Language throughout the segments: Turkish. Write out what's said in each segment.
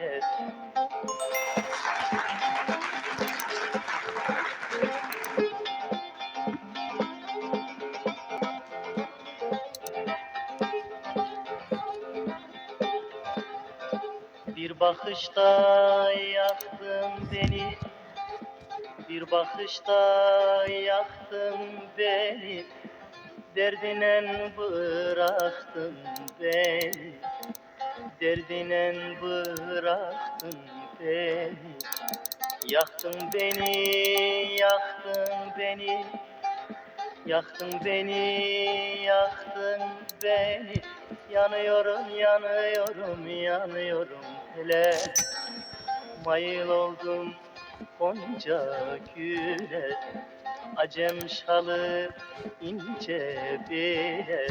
et Bir bakışta yaktın beni. Bir bakışta yaktın beni. Derdinen bıraktın beni Derdinen bıraktın beni. Yaktın beni, yaktın beni. Yaktın beni, yaktın beni. Yanıyorum, yanıyorum, yanıyorum hele. Mayıl oldum Gonca güle Acem şalı ince bile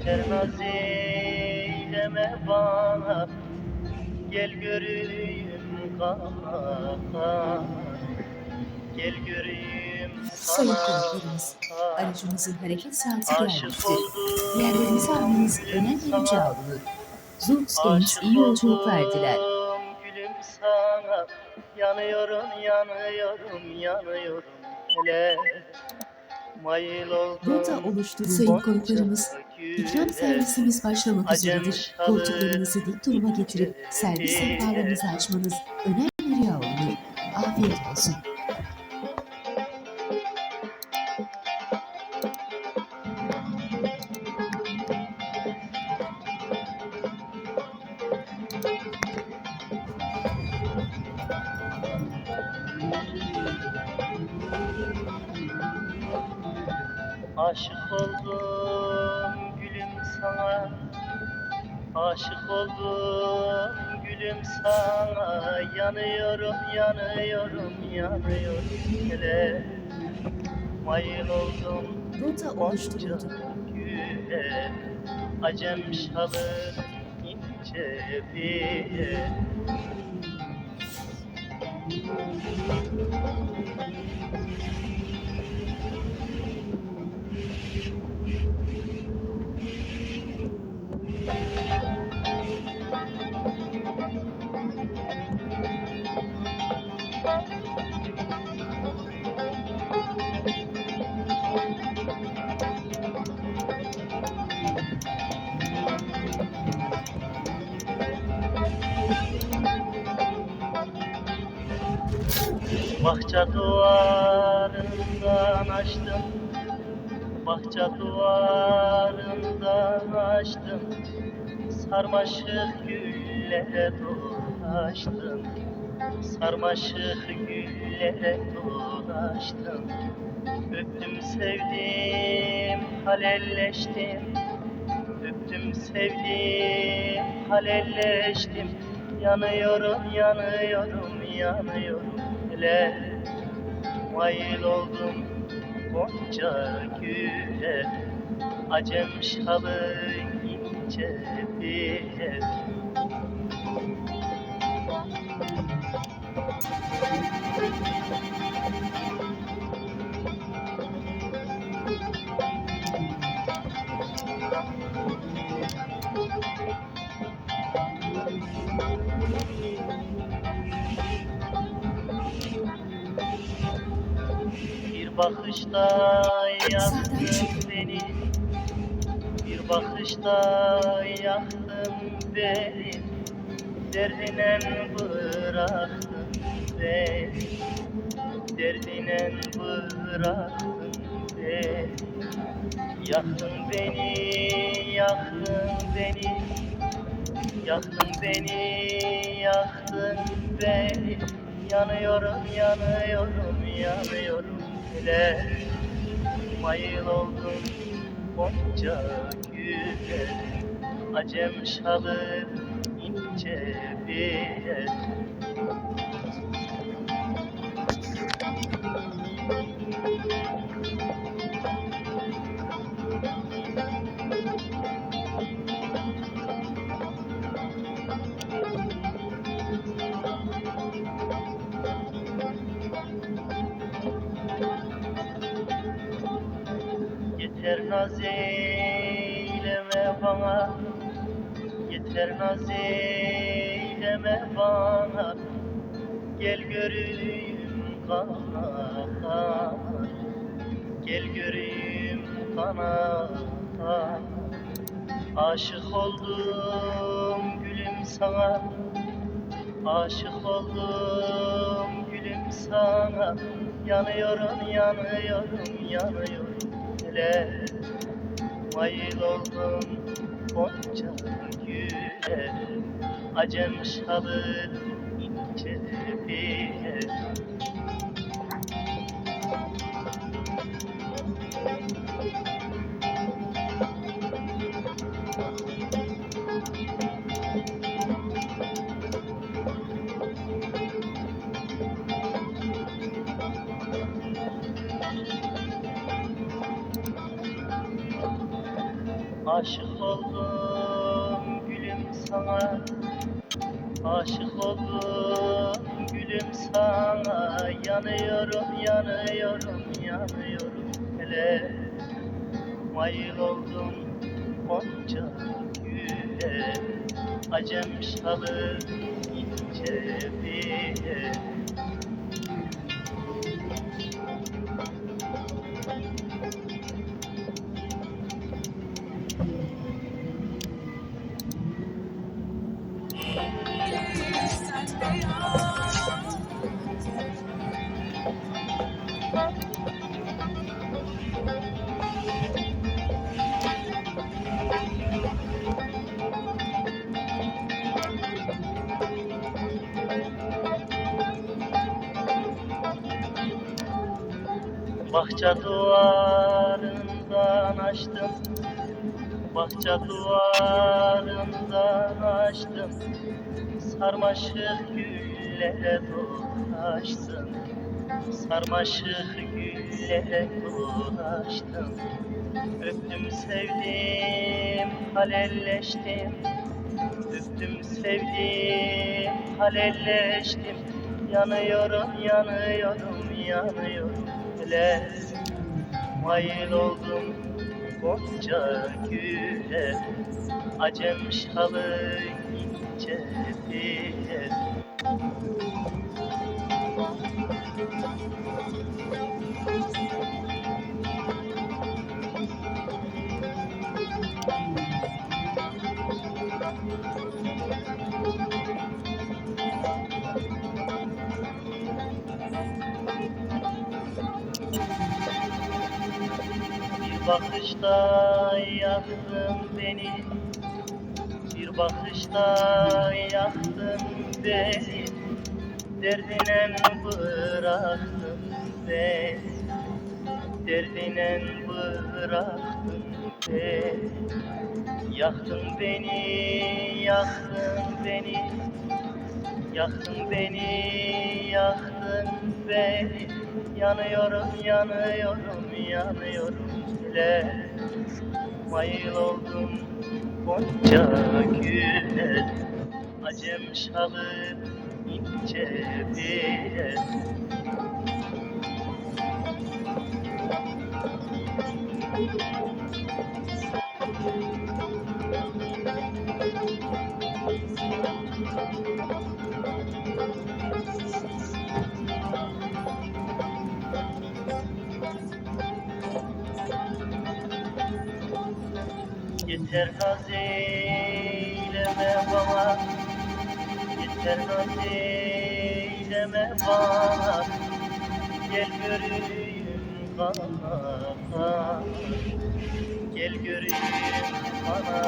Yeter naz eyleme bana Gel göreyim kana Gel göreyim Sayın konuklarımız, aracımızın hareket saati gelmiştir. Yerlerinizi almanız önem verici sana. alınır. Zoox Games Aşık iyi yolculuklar diler. Gülüm sana Yanıyorum yanıyorum yanıyorum hele Rota oluşturuldu. Sayın konuklarımız, ikram servisimiz başlamak üzeredir. Koltuklarınızı dik duruma getirip servis sehpalarınızı açmanız önem verici alınır. Afiyet olsun. Aşık oldum sana. Aşık oldum gülüm sana. Yanıyorum yanıyorum yanıyorum hele. Mayıl oldum Rota oluşturuldu. güle. Acem şalı ince bile Bahçe duvarından açtım. Bahçe duvarından açtım. Sarmaşık gülle dolaştım. Sarmaşık gülle dolaştım. Öptüm sevdim halelleştim. Öptüm sevdim halelleştim. Yanıyorum yanıyorum yanıyorum hele Mayıl oldum Gonca güle. Acem şalı ince Bir bakışta yaktın beni. Bir bakışta yaktın beni. Derdinen bıraktın beni. Derdinen bıraktın beni. Yaktın beni, yaktın beni. Yaktın beni, yaktın beni. Yanıyorum, yanıyorum, yanıyorum hele Mayıl oldum Gonca güle Acem şalı ince bile naz eyleme bana. Yeter naz eyleme bana. Gel göreyim kana kana Gel göreyim kana kana Aşık oldum gülüm sana. Aşık oldum gülüm sana. Yanıyorum yanıyorum yanıyorum. Hele Mayıl oldum gonca güle Acem şalı Aşık oldum gülüm sana. Yanıyorum yanıyorum yanıyorum. Hele Mayıl oldum onca güle Acem şalı ince bile Bahçe duvarından açtım Bahçe duvarından açtım. Sarmaşık güllere dolaştım. Sarmaşık güllere dolaştım. Öptüm sevdim halelleştim. Öptüm sevdim halelleştim. Yanıyorum yanıyorum yanıyorum. Hele Mayıl oldum gonca güle Acem şalı ince bile Bir bakışta yaktın beni. Bir bakışta yaktın beni. Derdine bıraktın beni? Derdine bıraktın beni? Yaktın beni, yaktın beni. Yaktın beni, yaktın beni. Yanıyorum, yanıyorum, yanıyorum bile Mayıl oldum gonca güle. Acem şalı ince bile Yeter naz eyleme bana Yeter eyleme bana Gel göreyim kana Gel göreyim kana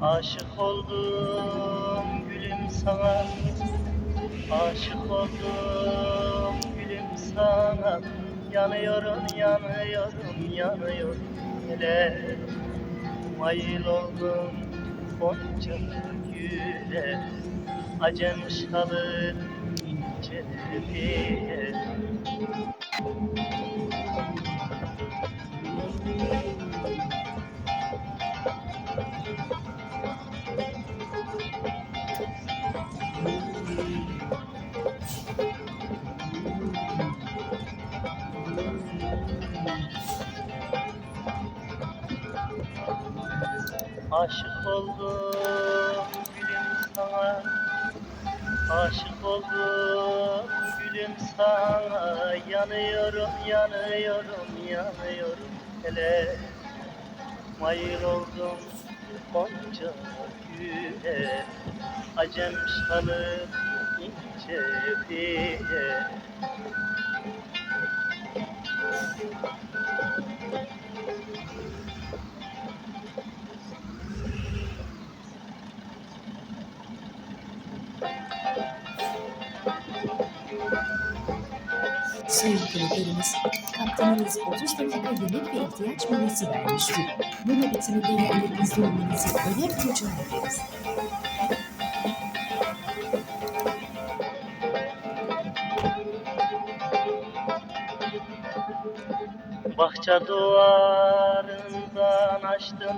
Aşık oldum gülüm sana. Aşık oldum gülüm sana. Yanıyorum yanıyorum yanıyorum hele Mayıl oldum gonca güle Acem şalı ince bile Aşık oldum gülüm sana. Aşık oldum gülüm sana. Yanıyorum yanıyorum yanıyorum. Hele Mayıl oldum Gonca güle Acem şalı ince bile Sayın konuklarımız, kaptanınız 30 dakika yemek ve ihtiyaç molası vermiştir. Mola bitiminde yerinizde olmanızı önemli rica ederiz. Bahçe duvarından açtım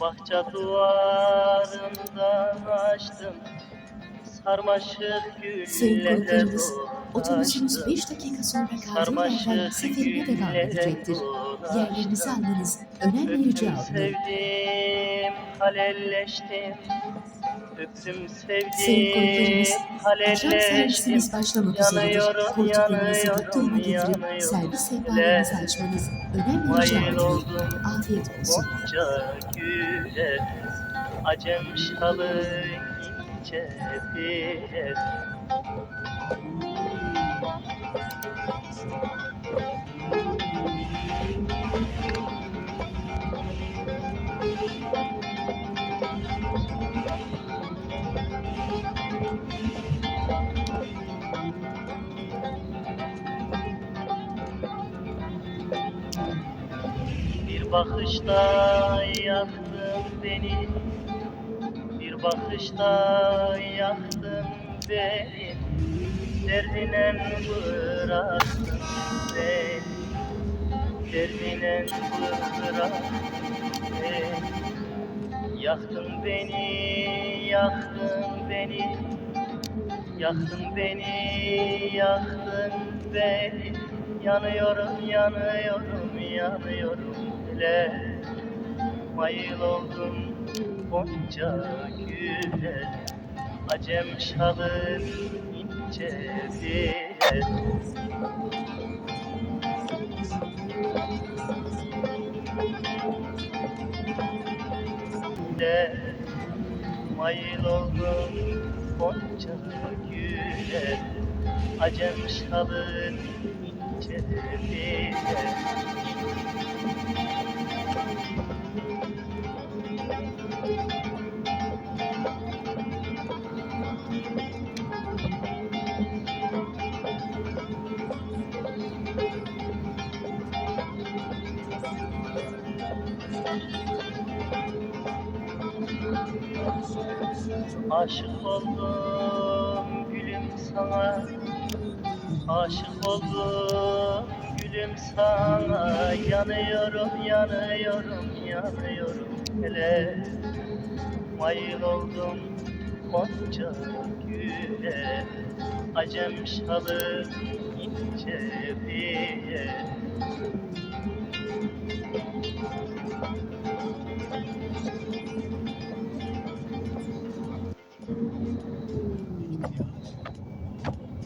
Bahçe duvarından açtım Sayın konuklarımız, otobüsümüz dolaştım. 5 dakika sonra Sarmaşık seferine devam edecektir. Yerlerinizi almanız önemli rica sevdim, halelleştim. Öptüm Sayın konuklarımız, sevdim, akşam halelleştim. servisimiz başlamak. Yanıyorum, Koltuklarınızı duruma getirip servis sehpalarınızı açmanız önemli rica oldum. Afiyet olsun. Acem şalı ince bir bakışta yaktın beni bakışta yaktın beni Derdine bıraktın beni Derdine bıraktın. Beni Yaktın beni, yaktın beni Yaktın beni, yaktın beni. Yanıyorum, yanıyorum, yanıyorum bile Mayıl oldum Gonca güle Acem şalın ince bile de Mayıl oldum Gonca güle Acem şalın ince bile Aşık oldum gülüm sana. Aşık oldum gülüm sana. Yanıyorum yanıyorum yanıyorum. Hele Mayıl oldum Gonca güle. Acem şalı ince bir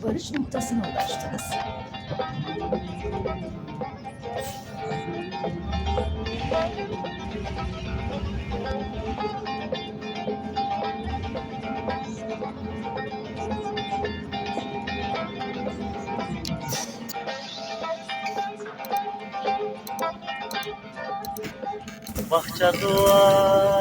Varış noktasına ulaştınız. Bahçe duvar